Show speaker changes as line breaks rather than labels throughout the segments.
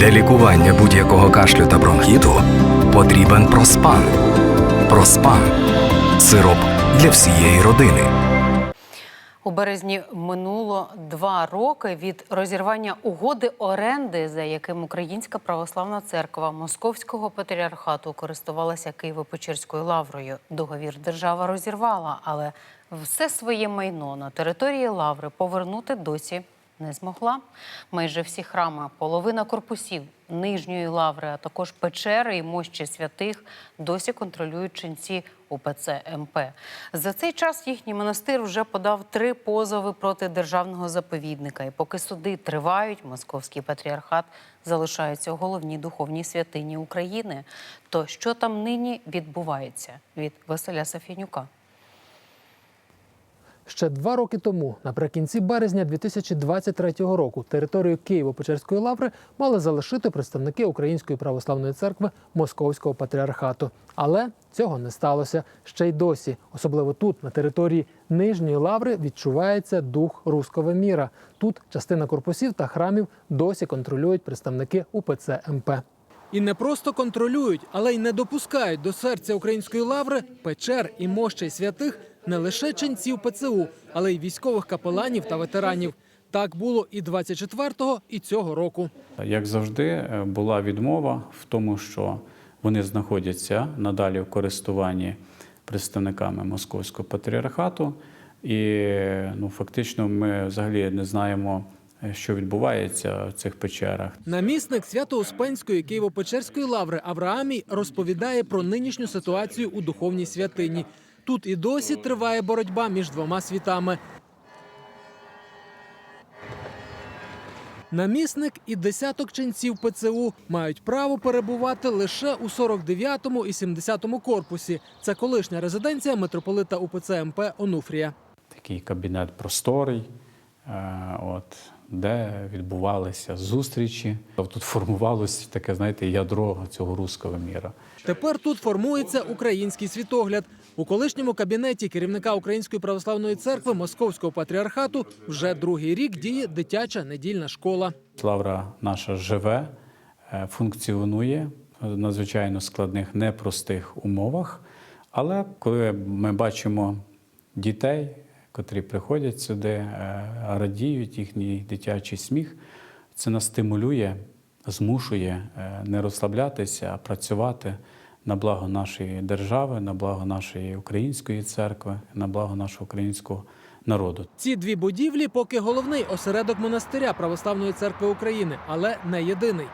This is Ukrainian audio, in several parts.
Для лікування будь-якого кашлю та бронхіту потрібен проспан. Проспан сироп для всієї родини.
У березні минуло два роки від розірвання угоди оренди, за яким Українська православна церква Московського патріархату користувалася Києво-Печерською лаврою. Договір держава розірвала, але все своє майно на території лаври повернути досі не змогла. Майже всі храми, половина корпусів нижньої лаври, а також печери і мощі святих досі контролюють ченці УПЦ МП. За цей час їхній монастир вже подав три позови проти державного заповідника. І поки суди тривають, московський патріархат залишається у головній духовній святині України. То що там нині відбувається від Василя Сафінюка?
Ще два роки тому, наприкінці березня 2023 року, територію Києво-Печерської лаври мали залишити представники Української православної церкви Московського патріархату. Але цього не сталося. Ще й досі, особливо тут, на території Нижньої лаври, відчувається дух руського міра. Тут частина корпусів та храмів досі контролюють представники УПЦ МП. І не просто контролюють, але й не допускають до серця української лаври печер і мощей святих не лише ченців ПЦУ, але й військових капеланів та ветеранів. Так було і 24-го, і цього року.
Як завжди, е, була відмова в тому, що вони знаходяться надалі в користуванні представниками Московського патріархату, і ну, фактично ми взагалі не знаємо, що відбувається в цих печерах.
Намісник Свято-Успенської Києво-Печерської лаври Авраамій розповідає про нинішню ситуацію у духовній святині. Тут і досі триває боротьба між двома світами. Намісник і десяток ченців ПЦУ мають право перебувати лише у 49-му і 70-му корпусі. Це колишня резиденція митрополита УПЦ МП Онуфрія.
Такий кабінет просторий, е, от, де відбувалися зустрічі. Тут формувалося таке, знаєте, ядро цього руського міра.
Тепер тут формується український світогляд. У колишньому кабінеті керівника Української православної церкви Московського патріархату вже другий рік діє дитяча недільна школа.
Лавра наша живе, е, функціонує в надзвичайно складних, непростих умовах. Але коли ми бачимо дітей, котрі приходять сюди, е, радіють їхній дитячий сміх, це нас стимулює, змушує е, не розслаблятися, а працювати на благо нашої держави, на благо нашої української церкви, на благо нашого українського народу.
Ці дві будівлі поки головний осередок монастиря Православної церкви України, але не єдиний.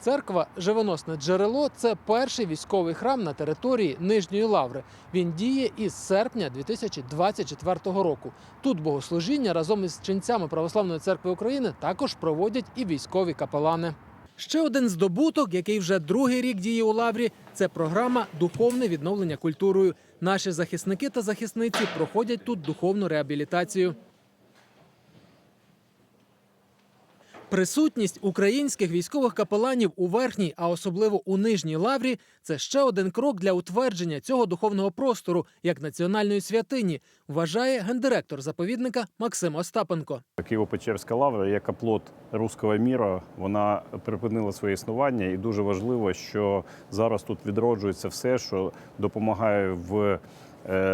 Церква Живоносне джерело це перший військовий храм на території Нижньої Лаври. Він діє із серпня 2024 року. Тут богослужіння разом із ченцями Православної церкви України також проводять і військові капелани. Ще один здобуток, який вже другий рік діє у лаврі, це програма Духовне відновлення культурою. Наші захисники та захисниці проходять тут духовну реабілітацію. Присутність українських військових капеланів у верхній, а особливо у нижній лаврі, це ще один крок для утвердження цього духовного простору як національної святині, вважає гендиректор заповідника Максим Остапенко.
Києво-Печерська лавра як оплот руського міра. Вона припинила своє існування, і дуже важливо, що зараз тут відроджується все, що допомагає в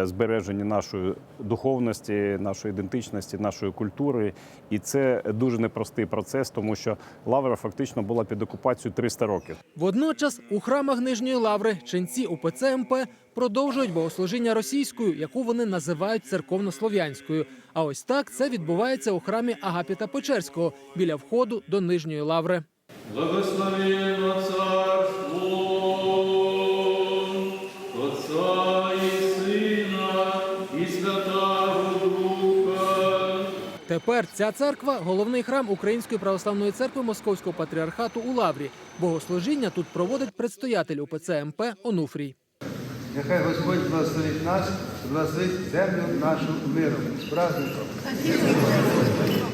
збереженні нашої духовності, нашої ідентичності, нашої культури. І це дуже непростий процес, тому що лавра фактично була під окупацією 300 років.
Водночас у храмах нижньої лаври ченці УПЦ МП продовжують богослужіння російською, яку вони називають церковнослов'янською. А ось так це відбувається у храмі Агапіта Печерського біля входу до нижньої лаври.
Благословенно Царство
Тепер ця церква головний храм Української православної церкви Московського патріархату у Лаврі. Богослужіння тут проводить предстоятель УПЦ МП Онуфрій.
Нехай Господь благословить нас, благословить землю нашу миром. З праздником!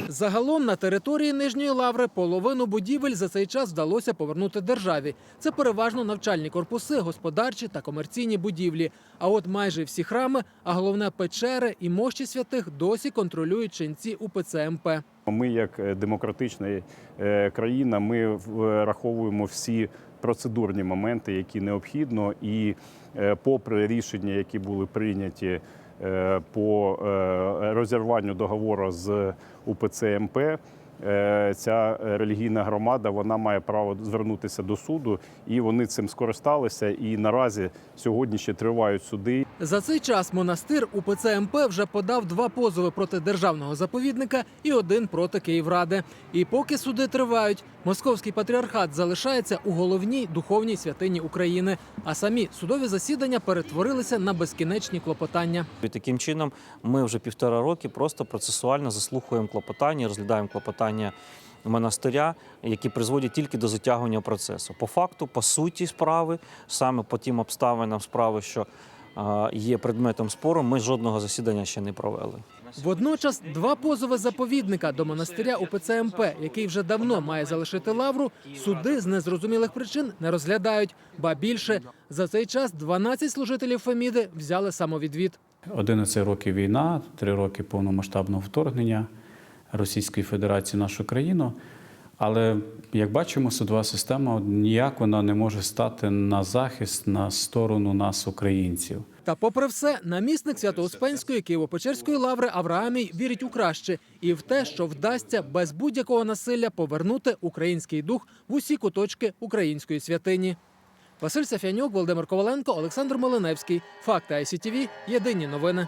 Загалом на території Нижньої Лаври половину будівель за цей час вдалося повернути державі. Це переважно навчальні корпуси, господарчі та комерційні будівлі. А от майже всі храми, а головне печери і мощі святих досі контролюють ченці УПЦ МП.
Ми, як е, демократична е, країна, ми враховуємо всі процедурні моменти, які необхідно, і е, попри рішення, які були прийняті е, по е, розірванню договору з УПЦ МП. Е, Ця релігійна громада вона має право звернутися до суду, і вони цим скористалися. І наразі сьогодні ще тривають суди.
За цей час монастир УПЦ МП вже подав два позови проти державного заповідника і один проти Київради. І поки суди тривають, московський патріархат залишається у головній духовній святині України. А самі судові засідання перетворилися на безкінечні клопотання.
І таким чином ми вже півтора роки просто процесуально заслухуємо клопотання, розглядаємо клопотання монастиря, які призводять тільки до затягування процесу. По факту, по суті справи, саме по тим обставинам справи, що е, є предметом спору, ми жодного засідання ще не провели.
Водночас два позови заповідника до монастиря УПЦ МП, який вже давно має залишити лавру, суди з незрозумілих причин не розглядають. Ба більше за цей час 12 служителів Феміди взяли самовідвід.
11 років війна, 3 роки повномасштабного вторгнення Російської Федерації нашу країну. Але як бачимо, судова система ніяк вона не може стати на захист на сторону нас, українців.
Та, попри все, намісник Свято-Успенської Києво-Печерської лаври Авраамій вірить у краще і в те, що вдасться без будь-якого насилля повернути український дух в усі куточки української святині. Василь Сафянюк, Володимир Коваленко, Олександр Малиневський. Факти ICTV. Єдині новини.